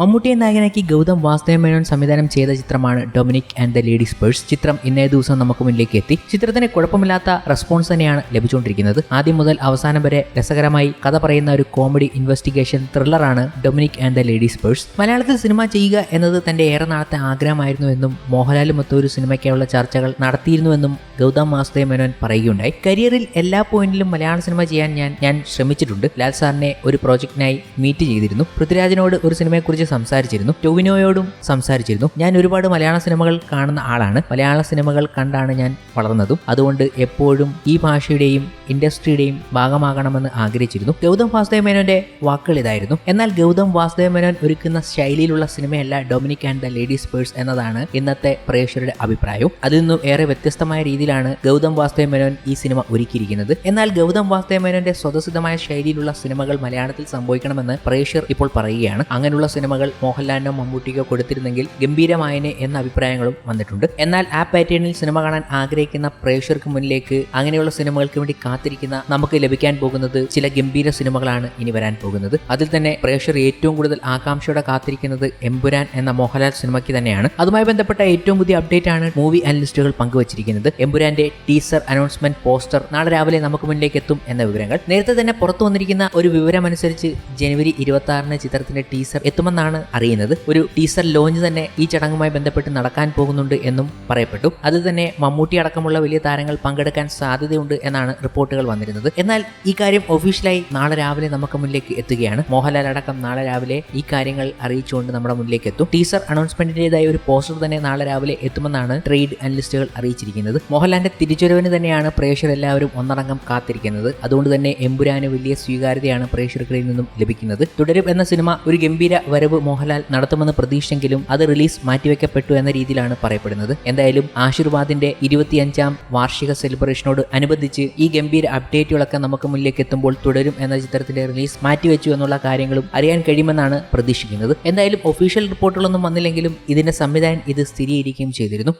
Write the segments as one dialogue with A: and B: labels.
A: മമ്മൂട്ടിയെ നായകനാക്കി ഗൗതം വാസുദേവ മേനോൻ സംവിധാനം ചെയ്ത ചിത്രമാണ് Dominic and the ladies purse. ചിത്രം ഇന്നേ ദിവസം നമുക്ക് മുന്നിലേക്ക് എത്തി. ചിത്രത്തിന് കുഴപ്പമില്ലാത്ത റെസ്പോൺസ് തന്നെയാണ് ലഭിച്ചുകൊണ്ടിരിക്കുന്നത്. ആദ്യം മുതൽ അവസാനം വരെ രസകരമായി കഥ പറയുന്ന ഒരു comedy investigation ത്രില്ലറാണ് Dominic and the ladies purse. മലയാളത്തിൽ സിനിമ ചെയ്യുക എന്നത് തന്റെ ഏറെ നാളത്തെ ആഗ്രഹമായിരുന്നുവെന്നും മോഹൻലാലുമൊത്ത ഒരു സിനിമയ്ക്കായുള്ള ചർച്ചകൾ നടത്തിയിരുന്നുവെന്നും ഗൗതം വാസുദേവ മേനോൻ പറയുകയുണ്ടായി. കരിയറിൽ എല്ലാ പോയിന്റിലും മലയാള സിനിമ ചെയ്യാൻ ഞാൻ ഞാൻ ശ്രമിച്ചിട്ടുണ്ട്. ലാൽ സാറിനെ ഒരു പ്രോജക്റ്റിനായി മീറ്റ് ചെയ്തിരുന്നു. പൃഥ്വിരാജിനോട് ഒരു സിനിമയെക്കുറിച്ച് സംസാരിച്ചിരുന്നു. ടൊവിനോയോടും സംസാരിച്ചിരുന്നു. ഞാൻ ഒരുപാട് മലയാള സിനിമകൾ കാണുന്ന ആളാണ്. മലയാള സിനിമകൾ കണ്ടാണ് ഞാൻ വളർന്നതും. അതുകൊണ്ട് എപ്പോഴും ഈ ഭാഷയുടെയും ഇൻഡസ്ട്രിയുടെയും ഭാഗമാകണമെന്ന് ആഗ്രഹിച്ചിരുന്നു. ഗൗതം വാസുദേവ മേനോന്റെ വാക്കുകൾ ഇതായിരുന്നു. എന്നാൽ ഗൗതം വാസുദേവ മേനോൻ ഒരുക്കുന്ന ശൈലിയിലുള്ള സിനിമയല്ല Dominic and the ladies purse എന്നതാണ് ഇന്നത്തെ പ്രേക്ഷകരുടെ അഭിപ്രായവും. അതിൽ നിന്നും ഏറെ വ്യത്യസ്തമായ രീതിയിലാണ് ഗൗതം വാസുദേവ മേനോൻ ഈ സിനിമ ഒരുക്കിയിരിക്കുന്നത്. എന്നാൽ ഗൗതം വാസുദേവ മേനോന്റെ സ്വതസിദ്ധമായ ശൈലിയിലുള്ള സിനിമകൾ മലയാളത്തിൽ സംഭവിക്കണമെന്ന് പ്രേക്ഷകർ ഇപ്പോൾ പറയുകയാണ്. അങ്ങനെയുള്ള സിനിമകൾ മോഹൻലാലിനോ മമ്മൂട്ടിക്കോ കൊടുത്തിരുന്നെങ്കിൽ ഗംഭീരമായനെ എന്ന അഭിപ്രായങ്ങളും വന്നിട്ടുണ്ട്. എന്നാൽ ആ പാറ്റേണിൽ സിനിമ കാണാൻ ആഗ്രഹിക്കുന്ന പ്രേക്ഷകർക്ക് മുന്നിലേക്ക് അങ്ങനെയുള്ള സിനിമകൾക്ക് വേണ്ടി കാത്തിരിക്കുന്ന നമുക്ക് ലഭിക്കാൻ പോകുന്നത് ചില ഗംഭീര സിനിമകളാണ് ഇനി വരാൻ പോകുന്നത്. അതിൽ തന്നെ പ്രേക്ഷകർ ഏറ്റവും കൂടുതൽ ആകാംക്ഷയോടെ കാത്തിരിക്കുന്നത് എമ്പുരാൻ എന്ന മോഹൻലാൽ സിനിമയ്ക്ക് തന്നെയാണ്. അതുമായി ബന്ധപ്പെട്ട ഏറ്റവും പുതിയ അപ്ഡേറ്റ് ആണ് മൂവി അനലിസ്റ്റുകൾ പങ്കുവച്ചിരിക്കുന്നത്. എമ്പുരാന്റെ ടീസർ അനൗൺസ്മെന്റ് പോസ്റ്റർ നാളെ രാവിലെ നമുക്ക് മുന്നിലേക്ക് എത്തും എന്ന വിവരങ്ങൾ. നേരത്തെ തന്നെ പുറത്തു വന്നിരിക്കുന്ന ഒരു വിവരമനുസരിച്ച് ജനുവരി ഇരുപത്തി ആറിന് ചിത്രത്തിന്റെ ടീസർ എത്തുമെന്നാണ് അറിയുന്നത്. ഒരു ടീസർ ലോഞ്ച് തന്നെ ഈ ചടങ്ങുമായി ബന്ധപ്പെട്ട് നടക്കാൻ പോകുന്നുണ്ട് എന്നും പറയപ്പെട്ടു. അത് തന്നെ മമ്മൂട്ടി അടക്കമുള്ള വലിയ താരങ്ങൾ പങ്കെടുക്കാൻ സാധ്യതയുണ്ട് എന്നാണ് റിപ്പോർട്ടുകൾ വന്നിരുന്നത്. എന്നാൽ ഈ കാര്യം ഒഫീഷ്യലായി നാളെ രാവിലെ നമുക്ക് മുന്നിലേക്ക് എത്തുകയാണ്. മോഹൻലാൽ അടക്കം നാളെ രാവിലെ ഈ കാര്യങ്ങൾ അറിയിച്ചുകൊണ്ട് നമ്മുടെ മുന്നിലേക്ക് എത്തും. ടീസർ അനൗൺസ്മെന്റിന്റേതായ ഒരു പോസ്റ്റർ തന്നെ നാളെ രാവിലെ എത്തുമെന്നാണ് ട്രേഡ് അനലിസ്റ്റുകൾ അറിയിച്ചിരിക്കുന്നത്. മോഹൻലാലിന്റെ തിരിച്ചുവരവിന് തന്നെയാണ് പ്രേക്ഷകർ എല്ലാവരും ഒന്നടങ്കം കാത്തിരിക്കുന്നത്. അതുകൊണ്ട് തന്നെ എമ്പുരാന് വലിയ സ്വീകാര്യതയാണ് പ്രേക്ഷകർക്കിടയിൽ നിന്നും ലഭിക്കുന്നത്. തുടരും എന്ന സിനിമ ഒരു ഗംഭീര വരവ് മോഹൻലാൽ നടത്തുമെന്ന് പ്രതീക്ഷിച്ചെങ്കിലും അത് റിലീസ് മാറ്റിവെക്കപ്പെട്ടു എന്ന രീതിയിലാണ് പറയപ്പെടുന്നത്. എന്തായാലും ആശീർവാദിന്റെ ഇരുപത്തിയഞ്ചാം വാർഷിക സെലിബ്രേഷനോട് അനുബന്ധിച്ച് ഈ ഗംഭീര അപ്ഡേറ്റുകളൊക്കെ നമുക്ക് മുന്നിലേക്ക് എത്തുമ്പോൾ തുടരും എന്ന ചിത്രത്തിന്റെ റിലീസ് മാറ്റിവെച്ചു എന്നുള്ള കാര്യങ്ങളും അറിയാൻ കഴിയുമെന്നാണ് പ്രതീക്ഷിക്കുന്നത്. എന്തായാലും ഒഫീഷ്യൽ റിപ്പോർട്ടുകളൊന്നും വന്നില്ലെങ്കിലും ഇതിന്റെ സംവിധാനം ഇത് സ്ഥിരീകരിക്കുകയും ചെയ്തിരുന്നു.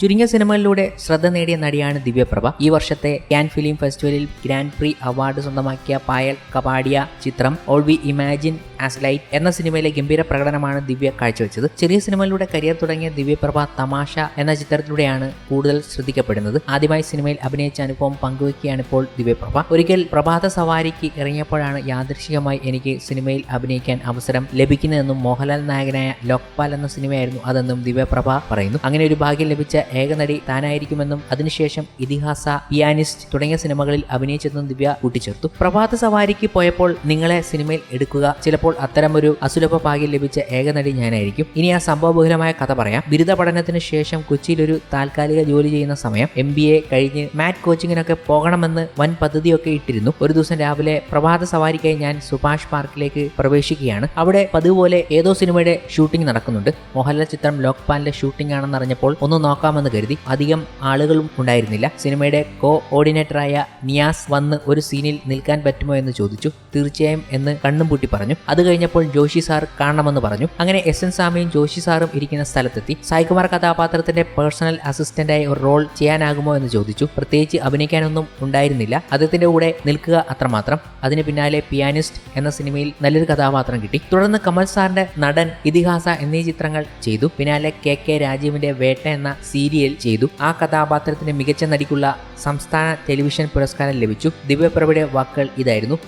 A: ചുരുങ്ങിയ സിനിമകളിലൂടെ ശ്രദ്ധ നേടിയ നടിയാണ് ദിവ്യപ്രഭ. ഈ വർഷത്തെ ക്യാൻ ഫിലിം ഫെസ്റ്റിവലിൽ ഗ്രാൻഡ് പ്രീ അവാർഡ് സ്വന്തമാക്കിയ പായൽ കപാഡിയ ചിത്രം All We Imagine as Light എന്ന സിനിമയിലെ ഗംഭീര പ്രകടനമാണ് ദിവ്യ കാഴ്ചവെച്ചത്. ചെറിയ സിനിമയിലൂടെ കരിയർ തുടങ്ങിയ ദിവ്യപ്രഭ തമാശ എന്ന ചിത്രത്തിലൂടെയാണ് കൂടുതൽ ശ്രദ്ധിക്കപ്പെടുന്നത്. ആദ്യമായി സിനിമയിൽ അഭിനയിച്ച അനുഭവം പങ്കുവയ്ക്കുകയാണ് ഇപ്പോൾ ദിവ്യപ്രഭ. ഒരിക്കൽ പ്രഭാത സവാരിക്ക് ഇറങ്ങിയപ്പോഴാണ് യാദൃശികമായി എനിക്ക് സിനിമയിൽ അഭിനയിക്കാൻ അവസരം ലഭിക്കുന്നതെന്നും മോഹൻലാൽ നായകനായ ലോക്പാൽ എന്ന സിനിമയായിരുന്നു അതെന്നും ദിവ്യപ്രഭ പറയുന്നു. അങ്ങനെ ഒരു ഭാഗ്യം ലഭിച്ച ഏക നടി താനായിരിക്കുമെന്നും അതിനുശേഷം ഇതിഹാസ പിയാനിസ്റ്റ് തുടങ്ങിയ സിനിമകളിൽ അഭിനയിച്ചെന്നും ദിവ്യ കൂട്ടിച്ചേർത്തു. പ്രഭാത സവാരിക്ക് പോയപ്പോൾ നിങ്ങളെ സിനിമയിൽ എടുക്കുക. ചിലപ്പോൾ അത്തരമൊരു അസുലഭ ഭാഗ്യം ലഭിച്ച ഏക നടി ഞാനായിരിക്കും. ഇനി ആ സംഭവബഹുലമായ കഥ പറയാം. ബിരുദ പഠനത്തിന് ശേഷം കൊച്ചിയിൽ ഒരു താൽക്കാലിക ജോലി ചെയ്യുന്ന സമയം എം ബി എ കഴിഞ്ഞ് മാറ്റ് കോച്ചിങ്ങിനൊക്കെ പോകണമെന്ന് വൻ പദ്ധതിയൊക്കെ ഇട്ടിരുന്നു. ഒരു ദിവസം രാവിലെ പ്രഭാത സവാരിക്കായി ഞാൻ സുഭാഷ് പാർക്കിലേക്ക് പ്രവേശിക്കുകയാണ്. അവിടെ പതിവ് ഏതോ സിനിമയുടെ ഷൂട്ടിംഗ് നടക്കുന്നുണ്ട്. മോഹൻലാൽ ചിത്രം ലോക്പാലിന്റെ ഷൂട്ടിംഗ് ആണെന്ന് അറിഞ്ഞപ്പോൾ ഒന്ന് നോക്കാമെന്ന് കരുതി അധികം ആളുകളും ഉണ്ടായിരുന്നില്ല. സിനിമയുടെ കോ ഓർഡിനേറ്ററായ നിയാസ് വന്ന് ഒരു സീനിൽ നിൽക്കാൻ പറ്റുമോ എന്ന് ചോദിച്ചു. തീർച്ചയായും എന്ന് കണ്ണും പൂട്ടി പറഞ്ഞു. അത് കഴിഞ്ഞപ്പോൾ ജോഷി സാർ കാണണമെന്ന് പറഞ്ഞു. അങ്ങനെ എസ് എൻ സ്വാമിയും ജോഷി സാറും ഇരിക്കുന്ന സ്ഥലത്തെത്തി. സായികുമാർ കഥാപാത്രത്തിന്റെ പേഴ്സണൽ അസിസ്റ്റന്റായി ഒരു റോൾ ചെയ്യാനാകുമോ എന്ന് ചോദിച്ചു. പ്രത്യേകിച്ച് അഭിനയിക്കാനൊന്നും ഉണ്ടായിരുന്നില്ല. അദ്ദേഹത്തിന്റെ കൂടെ നിൽക്കുക അത്രമാത്രം. അതിന് പിന്നാലെ പിയാനിസ്റ്റ് എന്ന സിനിമയിൽ നല്ലൊരു കഥാപാത്രം കിട്ടി. തുടർന്ന് കമൽ സാറിന്റെ നടൻ ഇതിഹാസ എന്നീ ചിത്രങ്ങൾ ചെയ്തു. പിന്നാലെ കെ കെ രാജീവിന്റെ വേട്ട എന്ന സീരിയൽ ചെയ്തു. ആ കഥാപാത്രത്തിന് മികച്ച നടിക്കുള്ള സംസ്ഥാന ടെലിവിഷൻ പുരസ്കാരം ലഭിച്ചു. ദിവ്യപ്രഭയുടെ വാക്കുകൾ ഇതായിരുന്നു.